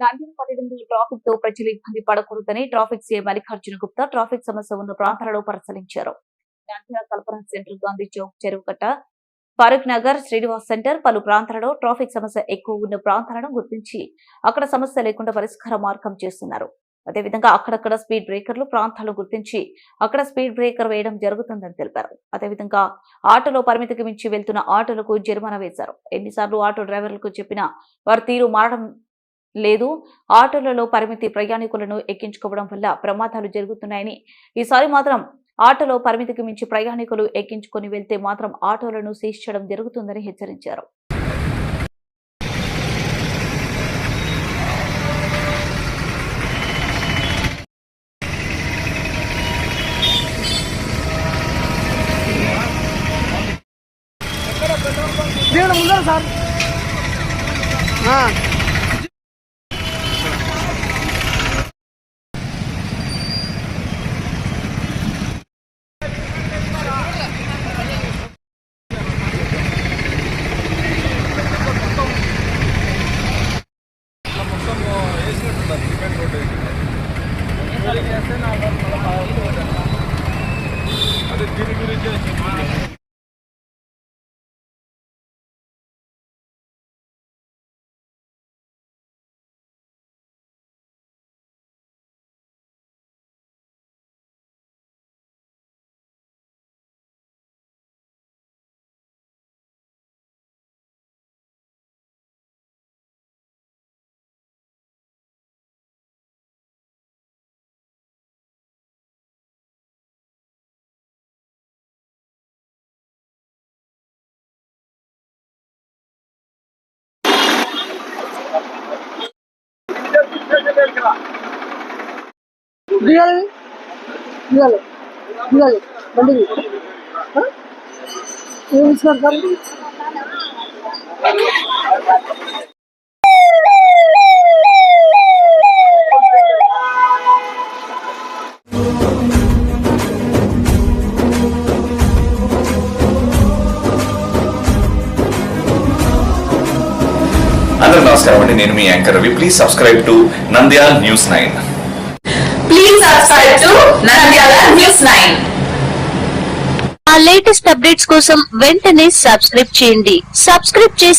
నంద్యాల పర్యటనలో ట్రాఫిక్తో ప్రజలు ఇబ్బంది పడకూడదని traffic CM Mallikarjuna Gupta traffic సమస్య ఉన్న ప్రాంతాలలో పరిశీలించారు. నంద్యాల కల్పన సెంటర్ గాంధీ చౌక్ చెరువుకట్ట ఫరూక్ నగర్ శ్రీనివాస్ సెంటర్ పలు ప్రాంతాలలో ట్రాఫిక్ సమస్య ఎక్కువ ఉన్న ప్రాంతాలను గుర్తించి అక్కడ సమస్య లేకుండా పరిష్కార మార్గం చేస్తున్నారు. అదేవిధంగా అక్కడక్కడ స్పీడ్ బ్రేకర్లు ప్రాంతాలు గుర్తించి అక్కడ స్పీడ్ బ్రేకర్ వేయడం జరుగుతుందని తెలిపారు. అదేవిధంగా ఆటోలో పరిమితికి మించి వెళ్తున్న ఆటోలకు జరిమానా వేశారు. ఎన్నిసార్లు ఆటో డ్రైవర్లకు చెప్పినా వారి తీరు మారడం లేదు. ఆటోలలో పరిమితి ప్రయాణికులను ఎక్కించుకోవడం వల్ల ప్రమాదాలు జరుగుతున్నాయని. ఈసారి మాత్రం ఆటోలో పరిమితికి మించి ప్రయాణికులు ఎక్కించుకొని వెళ్తే మాత్రం ఆటోలను సీజ్ చేయడం జరుగుతుందని హెచ్చరించారు. దీని ముందర సార్ ఆ. అదే దిగాలి దిగాలి దిగాలి బండి దిగు. ఆ? ఏం ఇచ్చినారు అందరూ నమస్కారం అండి. నేను మీ anchor Ravi. Please subscribe to Nandyal news nine Please subscribe to Nandyala News 9. మా లేటెస్ట్ అప్డేట్స్ కోసం వెంటనే సబ్స్క్రైబ్ చేయండి సబ్స్క్రైబ్ చేసి